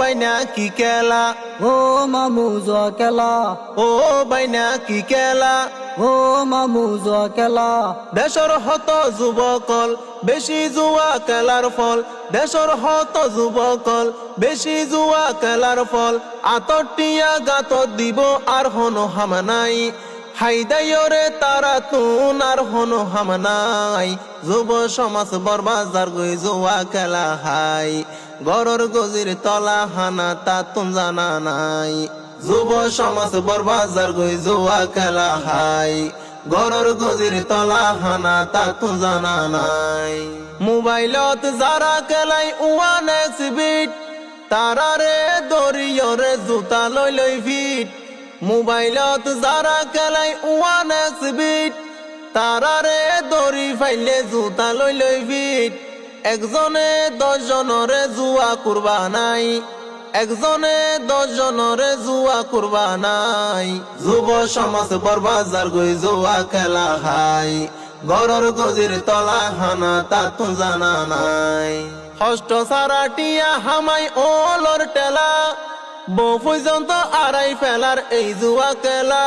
বাইনা কি খেলা ও মামু ও বাইনা কি খেলা ও মামু দেশর হত যুবকল বেশি জুয়া খেলার ফল। দেশর হত যুবকল বেশি জুয়া খেলার ফল। আতটিয়া গাত দিব আর হন হামানাই হাইদাইরে তারা তুন আর হন হামানাই যুব সমাজ বরবাজার গই জুয়া খেলা হাই। গরর গজির তলা হানা তা তুন জানা নাই। যুব সমাজ বরবাজার গই জুয়া খেলা হাই। গরর গজির তলা হানা তা তো জানা নাই। মোবাইলত যারা খেলাই ওয়ান এক্স বিট, তারা রে দরিয়রে জুতা লই লই ফিট মোবাইলত যারা খেলাই ওয়ান এক্স বিট, তারা রে দড়ি ফাইলে জুতা লই লই ফিট একজনে দশজনরে জুয়া করবা নাই। একজনে দশজনরে জুয়া করবা নাই। যুব সমাজ বরবাজার গই জুয়া খেলা হাই গরর গজির তলা হানা তা তো জানা নাই। হষ্ট সারা টিয়া হামাই ওলর টেলা। বউ পর্যন্ত আড়াই ফেলার এই জুয়া খেলা।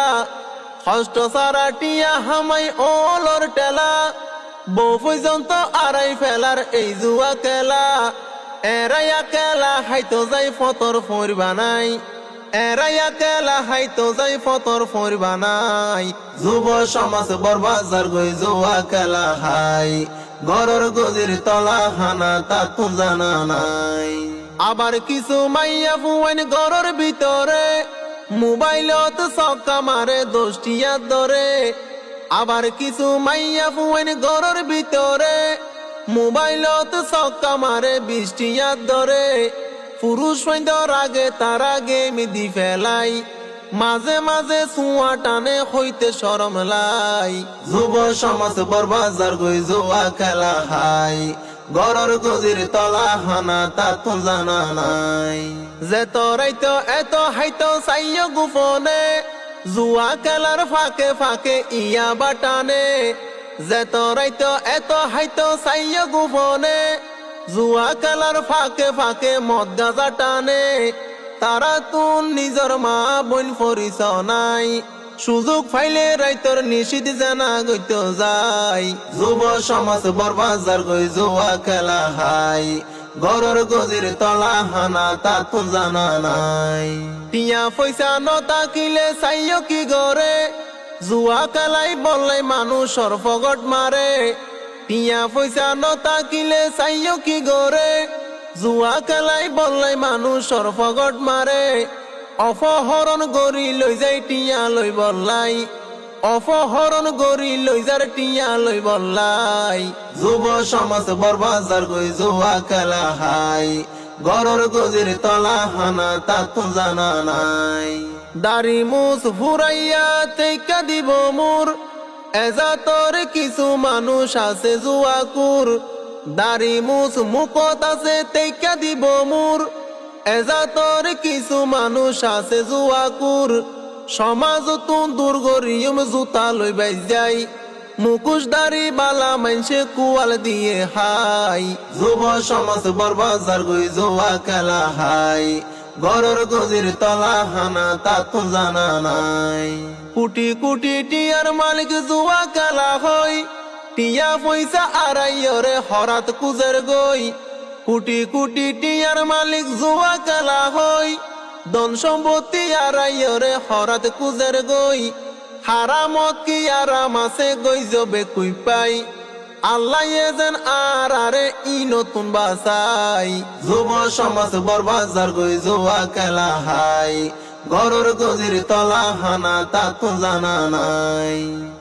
হষ্ট সারা টিয়া হামাই ওলর টেলা। বউ পর্যন্ত আড়াই ফেলার এই জুয়া খেলা এরাইয়া কেলা হাইতো যাই ফতর ফোর বানাই। এরাইয়া কেলা হাইতো যাই ফতর ফোর বানাই। যুব সমাজ বরবাজার গই জুয়া খেলা হাই। গরর গজির তলা হানা তা তো জানা নাই। আবার কিছু মাইয়া ফুয়াইন গরর ভিতরে মোবাইলত সক্কা মারে দোষ্টিয়া ধরে আবার কিছু মাইয়া ফুয়াইন গরর ভিতরে। মোবাইলত সক্কা মারে বৃষ্টিয়া ধরে। পুরুষ সৈন্যর আগে তার আগে মিদি ফেলাই। মাঝে মাঝে সুয়া টানে, হইতে সরম লাই। যুব সমাজ বরবাজার গই জুয়া খেলা হাই গরর গজির তলা হানা, তা তো জানা নাই। যে তোরাইতো এত হাইতো সাইয় গুফনে জুয়া খেলার ফাঁকে ফাঁকে ইয়া বাটানে। যে তোরাইতো এত হাইতো সাইয় গুফনে জুয়া খেলার ফাঁকে ফাঁকে মদ গাজা টানে তারা তুন নিজর মা বোন ফরিস নাই। সুযোগ ফাইলে রাইতর নিষিদ্ধ জানা গইত যাই যুব সমাজ বরবাজার গই জুয়া খেলা হাই। গরর গজির তলা হানা তা তো জানা নাই। টিয়া পয়সা নতা কিলে চাইও কি গরে? জুয়া খেলাই বললাই মানুষ সরফগট মারে। টিয়া পয়সা নতা কিলে চাইও কি গরে? জুয়া খেলাই বললাই মানুষ সরফগট মারে। অপহরণ গরি লৈ যাই টিয়া লৈ বললাই অপহরণ গরি লৈ যার টিয়া লৈ বললাই। যুব সমাজ বরবাজার গই জুয়া খেলা হাই। গরর গজির তলা হানা, তা তো জানা নাই। দাড়ি মুস ফুরাইয়া তেকা দিব মোর। এজা তোর কিছু মানুষ আছে জুয়া কুর। দাড়ি মুস মুখত আছে তেকা দিব মোর। এজা তোর কিছু মানুষ আছে জুয়া কুর। সমাজ তুন দূর গরিয়ম জুতা লই বাইজ যাই মুকুশ দাড়ি বালা মানসে কুয়াল দিয়ে হাই। যুব সমাজ বরবাজার গই জুয়া খেলা হাই। গরর গজির তলা হানা, তা তো জানা নাই। কুটি কুটি টিয়ার মালিক জুয়া খেলা হই। টিয়া পয়সা আড়াইয়রে হরাত কুজের গই। কুটি কুটি টিয়ার মালিক জুয়া খেলা হই। ধন সম্পত্তি আড়াইয়রে হরাত কুজের গই। হারামত কি আরাম আছে গই জবে কুই পাই। আল্লাহ যেন আর ই নতুন সমাজ তলা জানা নাই।